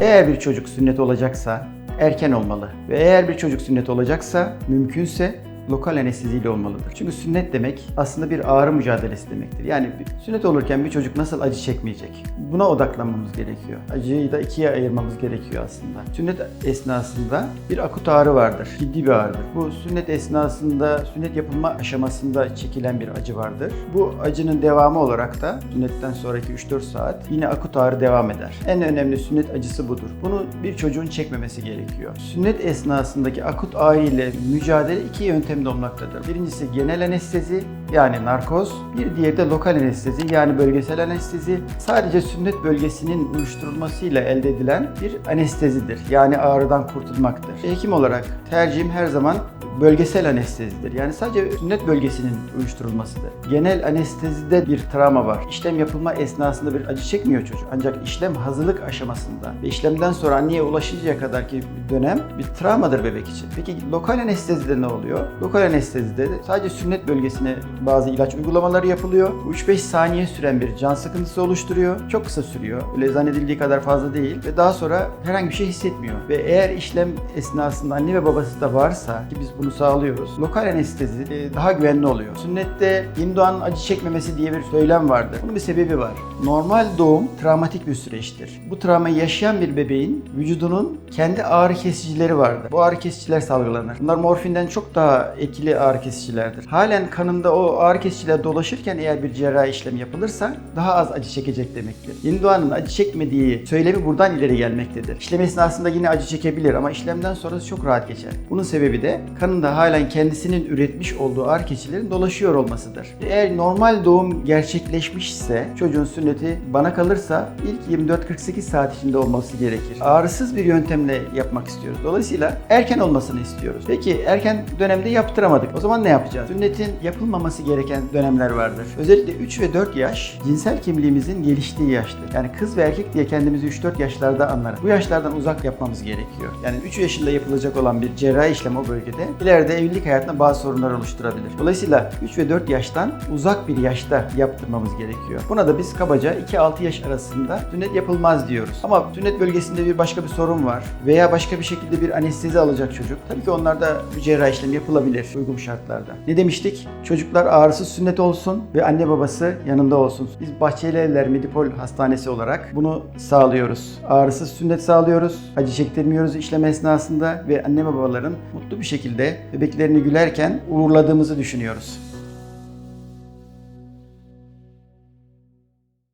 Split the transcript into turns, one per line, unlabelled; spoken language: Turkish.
Eğer bir çocuk sünnet olacaksa erken olmalı. Ve eğer bir çocuk sünnet olacaksa mümkünse lokal anesteziyle olmalıdır. Çünkü sünnet demek aslında bir ağrı mücadelesi demektir. Yani sünnet olurken bir çocuk nasıl acı çekmeyecek? Buna odaklanmamız gerekiyor. Acıyı da ikiye ayırmamız gerekiyor aslında. Sünnet esnasında bir akut ağrı vardır. Ciddi bir ağrıdır. Bu sünnet esnasında, sünnet yapılma aşamasında çekilen bir acı vardır. Bu acının devamı olarak da sünnetten sonraki 3-4 saat yine akut ağrı devam eder. En önemli sünnet acısı budur. Bunu bir çocuğun çekmemesi gerekiyor. Sünnet esnasındaki akut ağrı ile mücadele iki yöntemde olmaktadır. Birincisi genel anestezi yani narkoz, bir diğeri de lokal anestezi yani bölgesel anestezi. Sadece sünnet bölgesinin uyuşturulmasıyla elde edilen bir anestezidir. Yani ağrıdan kurtulmaktır. Hekim olarak tercihim her zaman bölgesel anestezidir. Yani sadece sünnet bölgesinin uyuşturulmasıdır. Genel anestezide bir travma var. İşlem yapılma esnasında bir acı çekmiyor çocuk. Ancak işlem hazırlık aşamasında ve işlemden sonra anneye ulaşıncaya kadarki bir dönem bir travmadır bebek için. Peki lokal anestezide ne oluyor? Lokal anestezide de sadece sünnet bölgesine bazı ilaç uygulamaları yapılıyor. Bu 3-5 saniye süren bir can sıkıntısı oluşturuyor. Çok kısa sürüyor. Öyle zannedildiği kadar fazla değil ve daha sonra herhangi bir şey hissetmiyor. Ve eğer işlem esnasında anne ve babası da varsa ki biz bunu sağlıyoruz. Lokal anestezi e, daha güvenli oluyor. Sünnette yeni doğanın acı çekmemesi diye bir söylem vardır. Bunun bir sebebi var. Normal doğum travmatik bir süreçtir. Bu travmayı yaşayan bir bebeğin vücudunun kendi ağrı kesicileri vardır. Bu ağrı kesiciler salgılanır. Bunlar morfinden çok daha etkili ağrı kesicilerdir. Halen kanında o ağrı kesiciler dolaşırken eğer bir cerrahi işlem yapılırsa daha az acı çekecek demektir. Yeni doğanın acı çekmediği söylemi buradan ileri gelmektedir. İşlem esnasında yine acı çekebilir ama işlemden sonrası çok rahat geçer. Bunun sebebi de kanında halen kendisinin üretmiş olduğu ağrı kesicilerin dolaşıyor olmasıdır. Eğer normal doğum gerçekleşmişse çocuğun sünneti bana kalırsa ilk 24-48 saat içinde olması gerekir. Ağrısız bir yöntemle yapmak istiyoruz. Dolayısıyla erken olmasını istiyoruz. Peki erken dönemde yaptıramadık. O zaman ne yapacağız? Sünnetin yapılmaması gereken dönemler vardır. Özellikle 3 ve 4 yaş cinsel kimliğimizin geliştiği yaştır. Yani kız ve erkek diye kendimizi 3-4 yaşlarda anlarız. Bu yaşlardan uzak yapmamız gerekiyor. Yani 3 yaşında yapılacak olan bir cerrahi işlem o bölgede ileride evlilik hayatında bazı sorunlar oluşturabilir. Dolayısıyla 3 ve 4 yaştan uzak bir yaşta yaptırmamız gerekiyor. Buna da biz kabaca 2-6 yaş arasında sünnet yapılmaz diyoruz. Ama sünnet bölgesinde bir başka bir sorun var veya başka bir şekilde bir anestezi alacak çocuk. Tabii ki onlarda bir cerrahi işlem yapılabilir uygun şartlarda. Ne demiştik? Çocuklar ağrısız sünnet olsun ve anne babası yanında olsun. Biz Bahçeli Evler Medipol Hastanesi olarak bunu sağlıyoruz. Ağrısız sünnet sağlıyoruz. Acı çektirmiyoruz işlem esnasında ve anne babaların mutlu bir şekilde bebeklerini gülerken uğurladığımızı düşünüyoruz.